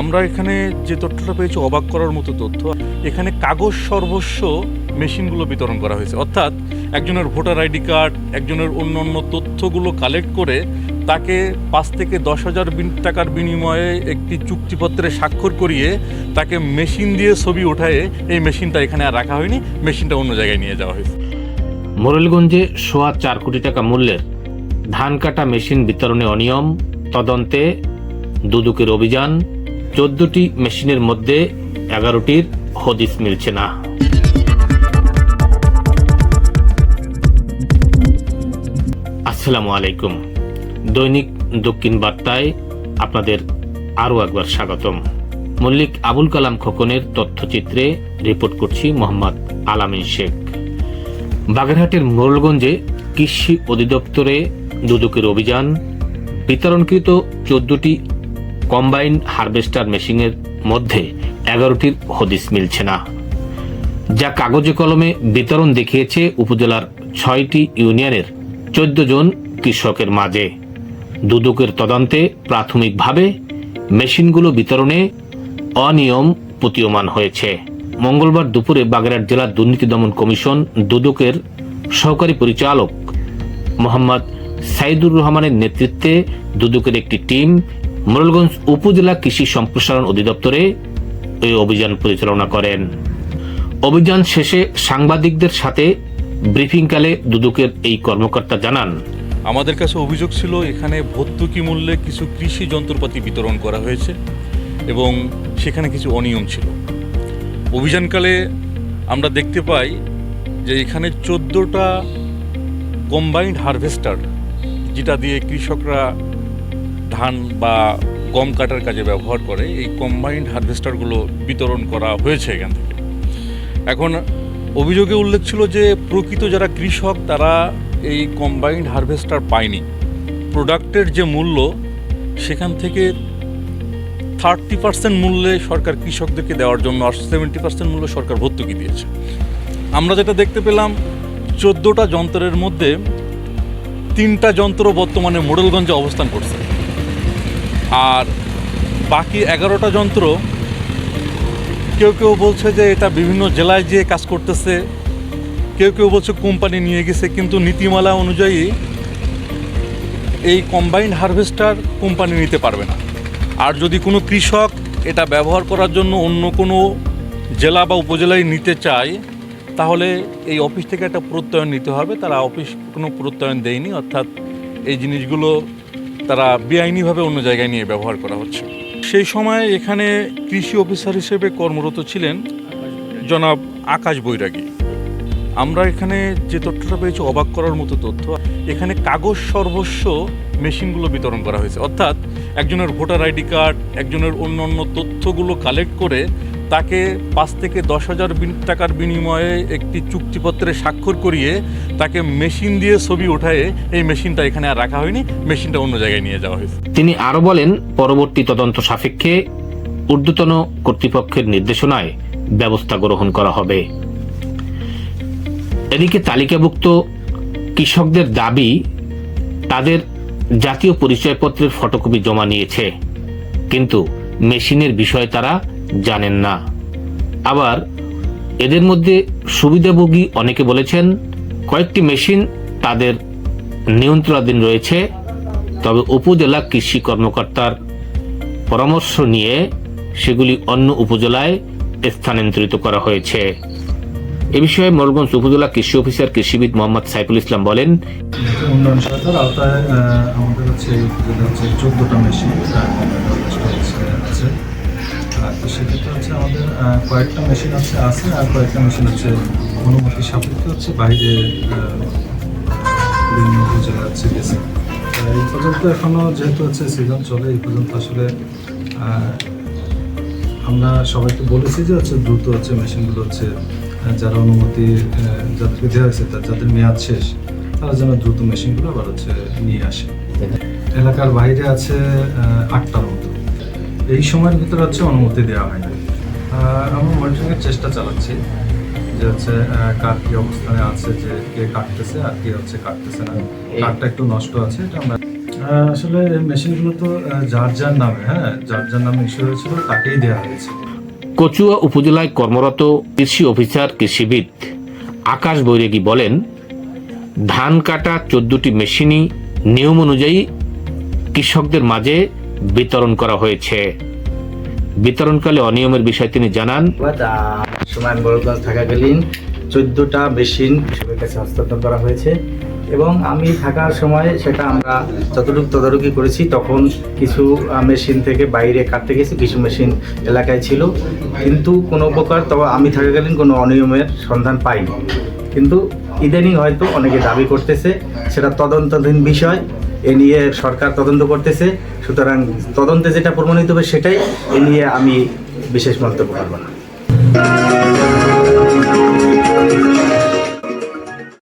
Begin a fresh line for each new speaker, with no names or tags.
আমরা এখানে যে তথ্যটা পেয়েছি, অবাক করার মতো তথ্য, এখানে কাগজ সর্বস্ব মেশিনগুলো বিতরণ করা হয়েছে। অর্থাৎ একজনের ভোটার আইডি কার্ড, একজনের অন্য অন্য তথ্যগুলো কালেক্ট করে তাকে পাঁচ থেকে দশ হাজার টাকার বিনিময়ে একটি চুক্তিপত্রে স্বাক্ষর করিয়ে তাকে মেশিন দিয়ে ছবি ওঠায়ে এই মেশিনটা এখানে আর রাখা হয়নি, মেশিনটা অন্য জায়গায় নিয়ে যাওয়া হয়েছে।
মোরেলগঞ্জে সোয়া চার কোটি টাকা মূল্যের ধান কাটা মেশিন বিতরণে অনিয়ম, তদন্তে দুদুকের অভিযান চোদ্দটি মেশিনের মধ্যে এগারোটির হদিস মিলছে না। আসসালামু আলাইকুম। দৈনিক দক্ষিণ বার্তায় আপনাদের আরও একবার স্বাগতম। মল্লিক আবুল কালাম খোকনের তথ্যচিত্রে রিপোর্ট করছি মোহাম্মদ আলামিন শেখ। বাগেরহাটের মোরলগঞ্জে কৃষি অধিদপ্তরে দুদকের অভিযান, বিতরণকৃত চোদ্দটি কম্বাইন হারভেস্টার মেশিনের মধ্যে এগারোটির হদিস মিলছে না, যা কাগজে কলমে বিতরণ দেখিয়েছে উপজেলার ছয়টি ইউনিয়নের চোদ্দ জন কৃষকের মাঝে। দুদকের তদন্তে প্রাথমিকভাবে মেশিনগুলো বিতরণে অনিয়ম প্রতীয়মান হয়েছে। মঙ্গলবার দুপুরে বাগেরহাট জেলা দুর্নীতি দমন কমিশন দুদকের সহকারী পরিচালক মোহাম্মদ সাইদুর রহমানের নেতৃত্বে দুদকের একটি টিম মোরলগঞ্জ উপজেলা কৃষি সম্প্রসারণ অধিদপ্তরে এই অভিযান পরিচালনা করেন। অভিযান শেষে সাংবাদিকদের সাথে ব্রিফিংকালে দুদকের এই কর্মকর্তা জানান,
আমাদের কাছে অভিযোগ ছিল, এখানে ভর্তুকি মূল্যে কিছু কৃষি যন্ত্রপাতি বিতরণ করা হয়েছে এবং সেখানে কিছু অনিয়ম ছিল। অভিযানকালে আমরা দেখতে পাই যে এখানে চোদ্দোটা কম্বাইন্ড হারভেস্টার যেটা দিয়ে কৃষকরা ধান বা গম কাটার কাজে ব্যবহার করে, এই কম্বাইন্ড হারভেস্টারগুলো বিতরণ করা হয়েছে এখান থেকে। এখন অভিযোগে উল্লেখ ছিল যে, প্রকৃত যারা কৃষক, তারা এই কম্বাইন্ড হারভেস্টার পায়নি। প্রোডাক্টের যে মূল্য, সেখান থেকে থার্টি পার্সেন্ট মূল্যে সরকার কৃষকদেরকে দেওয়ার জন্য সেভেন্টি পার্সেন্ট মূল্য সরকার ভর্তুকি দিয়েছে। আমরা যেটা দেখতে পেলাম, চোদ্দোটা যন্ত্রের মধ্যে তিনটা যন্ত্র বর্তমানে মোডেলগঞ্জে অবস্থান করছে। আর বাকি এগারোটা যন্ত্র কেউ কেউ বলছে যে এটা বিভিন্ন জেলায় যেয়ে কাজ করতেছে। কেউ কেউ বলছে কোম্পানি নিয়ে গেছে, কিন্তু নীতিমালা অনুযায়ী এই কম্বাইন্ড হারভেস্টার কোম্পানি নিতে পারবে না। আর যদি কোনো কৃষক এটা ব্যবহার করার জন্য অন্য কোনো জেলা বা উপজেলায় নিতে চায়, তাহলে এই অফিস থেকে একটা প্রত্যয়ন নিতে হবে। তারা অফিস কোনো প্রত্যয়ন দেয়নি, অর্থাৎ এই জিনিসগুলো তারা বেআইনিভাবে অন্য জায়গায় নিয়ে ব্যবহার করা হচ্ছে। সেই সময় এখানে কৃষি অফিসার হিসেবে কর্মরত ছিলেন জনাব আকাশ বৈরাগী। আমরা এখানে যে তথ্যটা পেয়েছি, অবাক করার মতো তথ্য, এখানে কাগজ সর্বস্ব মেশিনগুলো বিতরণ করা হয়েছে। অর্থাৎ একজনের ভোটার আইডি কার্ড, একজনের অন্য অন্য তথ্যগুলো কালেক্ট করে তাকে পাঁচ থেকে দশ হাজার টাকার বিনিময়ে একটি চুক্তিপত্রে স্বাক্ষর করিয়ে তাকে মেশিন দিয়ে ছবি ওঠায়ে এই মেশিনটা এখানে আর রাখা হয়নি, মেশিনটা অন্য জায়গায় নিয়ে যাওয়া হয়েছে।
তিনি আরও বলেন, পরবর্তী তদন্ত সাপেক্ষে ঊর্ধ্বতন কর্তৃপক্ষের নির্দেশনায় ব্যবস্থা গ্রহণ করা হবে। এদিকে তালিকাভুক্ত কৃষকদের দাবি, তাদের জাতীয় পরিচয়পত্রের ফটোকপি জমা নিয়েছে, কিন্তু মেশিনের বিষয়ে তারা জানেন না। আবার এদের মধ্যে সুবিধাভোগী অনেকে বলেছেন, কয়েকটি মেশিন তাদের নিয়ন্ত্রণাধীন রয়েছে, তবে উপজেলা কৃষি কর্মকর্তার পরামর্শ নিয়ে সেগুলি অন্য উপজেলায় স্থানান্তরিত করা হয়েছে। এ বিষয়ে মোরগঞ্জ উপজেলা কৃষি অফিসার কৃষিবিদ মোহাম্মদ সাইফুল ইসলাম বলেন,
উন্নয়ন সহায়তার আওতায় আমাদের হচ্ছে হচ্ছে চোদ্দোটা মেশিন আছে। সেক্ষেত্রে হচ্ছে আমাদের কয়েকটা মেশিন হচ্ছে, আছে, আর কয়েকটা মেশিন হচ্ছে অনুমতি সাপেক্ষে হচ্ছে, বাইরে বিভিন্ন উপজেলা হচ্ছে গেছে। এই পর্যন্ত এখনও যেহেতু হচ্ছে সিজন চলে, এই পর্যন্ত আসলে আমরা সবাইকে বলেছি যে হচ্ছে দ্রুত হচ্ছে মেশিনগুলো হচ্ছে যারা অনুমতি আহ, যাদেরকে দেওয়া হয়েছে যাদের মেয়াদ শেষ তারা যেন দ্রুত মেশিনগুলো আবার হচ্ছে নিয়ে আসে। এলাকার বাইরে আছে আটটার মতো। এই সময়ের ভিতরে হচ্ছে অনুমতি দেওয়া হয় না আমরা মনিটরিংয়ের চেষ্টা চালাচ্ছি যে হচ্ছে কার কি অবস্থানে আছে যে কে কাটতেছে আর কে হচ্ছে কাটতেছে না। কাঠটা একটু নষ্ট আছে এটা আমরা আসলে মেশিনগুলো তো যার যার নামে হ্যাঁ যার যার নামে ইস্যু হয়েছিল তাকেই দেওয়া হয়েছে।
কচুয়া উপজেলায় কর্মরত কৃষি অফিসার কৃষিবিদ আকাশ বৈরাগী বলেন, ধান কাটা চোদ্দটি মেশিনই নিয়ম অনুযায়ী কৃষকদের মাঝে বিতরণ করা হয়েছে। বিতরণকালে অনিয়মের বিষয়ে তিনি জানান
সময় থাকাকালীন চোদ্দোটা মেশিন কৃষকের কাছে হস্তান্তর করা হয়েছে। এবং আমি থাকার সময় সেটা আমরা যতটুকু তদারকি করেছি, তখন কিছু মেশিন থেকে বাইরে কাটতে গেছে, কিছু মেশিন এলাকায় ছিল। কিন্তু কোনো প্রকার তবে আমি থাকাকালীন কোনো অনিয়মের সন্ধান পাইনি। কিন্তু ইদানিং হয়তো অনেকে দাবি করতেছে, সেটা তদন্তাধীন বিষয়, এ নিয়ে সরকার তদন্ত করতেছে। সুতরাং তদন্তে যেটা প্রমাণিত হবে সেটাই, এ নিয়ে আমি বিশেষ মন্তব্য করব না।